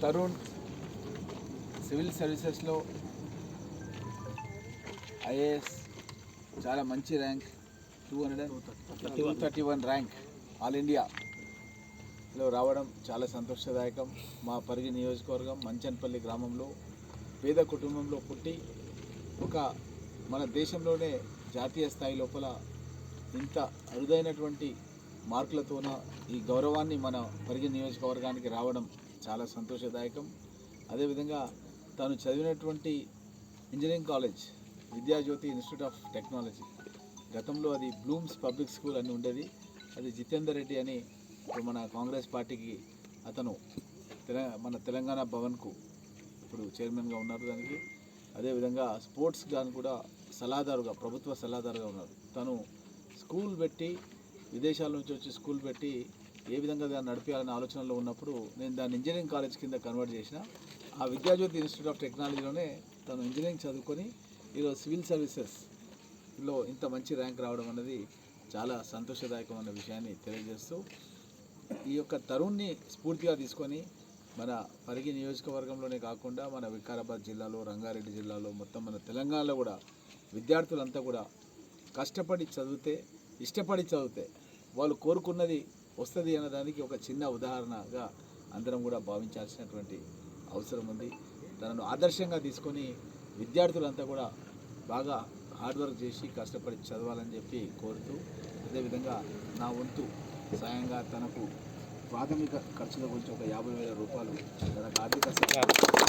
Tarun civil సర్వీసెస్లో IAS చాలా మంచి rank two hundred two thirty one rank all ఇండియాలో రావడం చాలా సంతోషదాయకం. మా పరిగి నియోజకవర్గం మంచన్పల్లి గ్రామంలో పేద కుటుంబంలో పుట్టి ఒక మన దేశంలోనే జాతీయ స్థాయి లోపల ఇంత అరుదైనటువంటి మార్కులతోన ఈ గౌరవాన్ని మన పరిగి నియోజకవర్గానికి రావడం చాలా సంతోషదాయకం. అదేవిధంగా తాను చదివినటువంటి engineering college Vidyajyothi institute of technology. గతంలో అది బ్లూమ్స్ పబ్లిక్ స్కూల్ అని ఉండేది. అది జితేందర్ రెడ్డి అని ఇప్పుడు మన కాంగ్రెస్ పార్టీకి అతను మన తెలంగాణ భవన్కు ఇప్పుడు చైర్మన్గా ఉన్నారు దానికి. అదేవిధంగా స్పోర్ట్స్ గాను కూడా సలహాదారుగా ప్రభుత్వ సలహాదారుగా ఉన్నారు. తను స్కూల్ పెట్టి విదేశాల నుంచి వచ్చి స్కూల్ పెట్టి ఏ విధంగా దాన్ని నడిపేయాలనే ఆలోచనలో ఉన్నప్పుడు నేను దాన్ని ఇంజనీరింగ్ కాలేజ్ కింద కన్వర్ట్ చేసిన. ఆ విద్యాజ్యోతి ఇన్స్టిట్యూట్ ఆఫ్ టెక్నాలజీలోనే తను ఇంజనీరింగ్ చదువుకొని ఈరోజు సివిల్ సర్వీసెస్లో ఇంత మంచి ర్యాంక్ రావడం అనేది చాలా సంతోషదాయకమైన విషయాన్ని తెలియజేస్తూ ఈ యొక్క తరుణ్ని స్ఫూర్తిగా తీసుకొని మన పరిగి నియోజకవర్గంలోనే కాకుండా మన వికారాబాద్ జిల్లాలో రంగారెడ్డి జిల్లాలో మొత్తం మన తెలంగాణలో కూడా విద్యార్థులంతా కూడా కష్టపడి చదివితే ఇష్టపడి చదివితే వాళ్ళు కోరుకున్నది వస్తుంది అన్నదానికి ఒక చిన్న ఉదాహరణగా అందరం కూడా భావించాల్సినటువంటి అవసరం ఉంది. తనను ఆదర్శంగా తీసుకొని విద్యార్థులంతా కూడా బాగా హార్డ్ వర్క్ చేసి కష్టపడి చదవాలని చెప్పి కోరుతూ అదేవిధంగా నా వంతు సాయంగా తనకు ప్రాథమిక ఖర్చుల గురించి ఒక యాభై వేల రూపాయలు తనకు ఆర్థిక సహాయం